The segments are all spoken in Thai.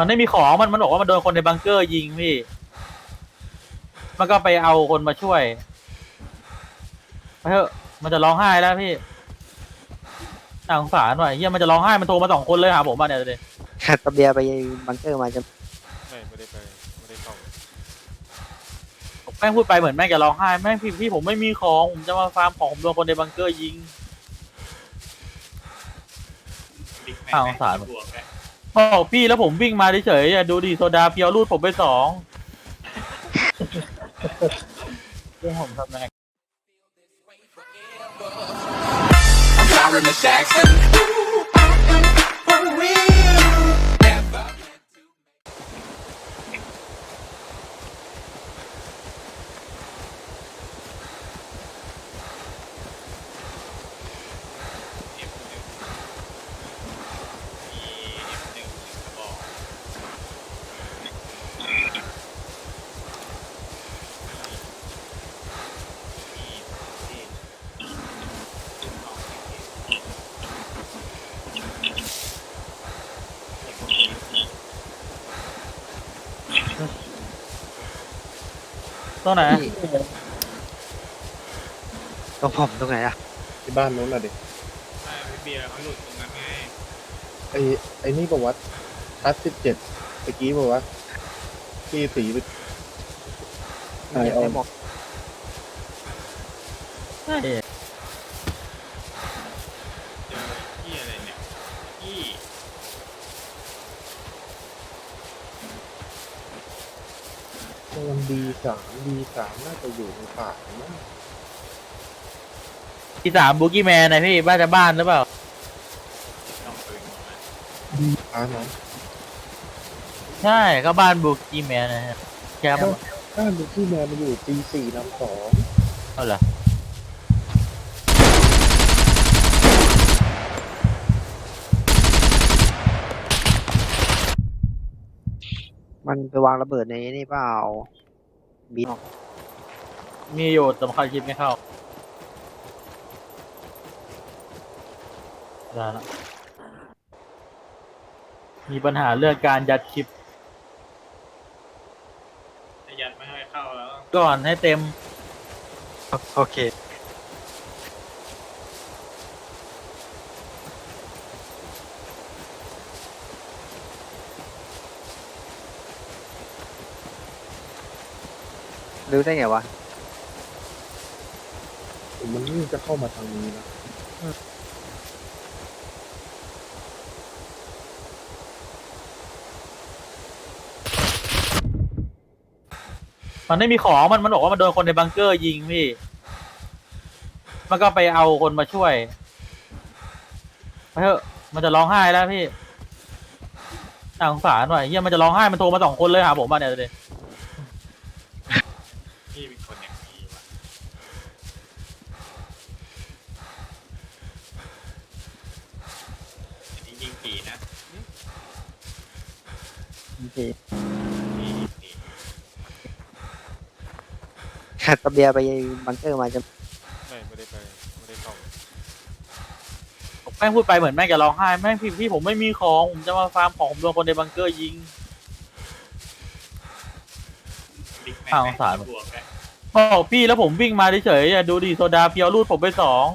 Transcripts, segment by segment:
มันไม่มีของมันมันบอกว่ามันโดนคนในบังเกอร์ยิงพี่ มันก็ไปเอาคนมาช่วยไปเถอะมันจะร้องไห้แล้วพี่น่าสงสารหน่อยเฮียมันจะร้องไห้มันโทรมาสองคนเลยหาผมมาเนี่ยเดี๋ยวดิตะเบียร์ไปบังเกอร์มาจะไม่ไม่ได้ไปไม่ได้เข้าแม่งพูดไปเหมือนแม่งจะร้องไห้แม่งพี่พี่ผมไม่มีของผมจะมาฟาร์มของผมโดนคนในบังเกอร์ยิงบิ๊กแมอ้าวนสงสาร บวกแล้ว บอกพี่แล้วผมวิ่งมาเฉยๆอะดูดิโซดาเพียวรูดผมไปสองเรื่องผมทำยังไง Florida Jackson. ตรงไหนตรงผมตรงไหนอะที่บ้านนู้นน่ะดิไม่พี่เบียร์เขาหลุดตรงนั้นไงไอ้ไอ้นี่บอกว่าทัสสิบเจ็ดเมื่อกี้บอกว่าที่สีไปไอออนบอก ใช่ เจอที่อะไรเนี่ยที่ มั นดีสามดีสามน่าจะอยู่ในป่านะที่สามบูกี้แมนนะพี่บ้านจะบ้านหรือเปล่าต้องปืนมาดีอ่าน้องใช่ก็บ้านบูกี้แมนนะฮะแคมป์บ้านดูที่แมวมันอยู่ตีสี่นำสองเอาเหรอ มันไปวางระเบิดในนี่เปล่าบินมีอยู่สำคัญชิปไม่เข้าได้ละมีปัญหาเรื่องการยัดชิปถ้ายัดไม่ให้เข้าแล้ว ก่อนให้เต็ม โอเค รู้ได้ไงวะ มันนี่จะเข้ามาทางนี้นะมันไม่มีของมันมันบอกว่ามันโดนคนในบังเกอร์ยิงพี่ มันก็ไปเอาคนมาช่วยไปเถอะมันจะร้องไห้แล้วพี่น่าสงสารหน่อยเฮียมันจะร้องไห้มันโทรมาสองคนเลยหาผมมาเนี่ยเดี๋ยวดิ พี่เป็นคนอย่างนี้วะ อันนี้ยิงกี่นะพี่สี่ตะเบียร์ไปบังเกอร์มาจะไม่ไม่ได้ไปไม่ได้เข้าแม่งพูดไปเหมือนแม่งจะร้องไห้แม่งพี่พี่ผมไม่มีของผมจะมาฟาร์มของผมโดนคนในบังเกอร์ยิงบิ๊กแมนอ้าวสงสาร บวกแล้วบอกพี่แล้วผมวิ่งมาเฉยๆอะดูดิโซดาเพียวรูดผมไปสอง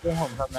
เรื่องผมทำยังไง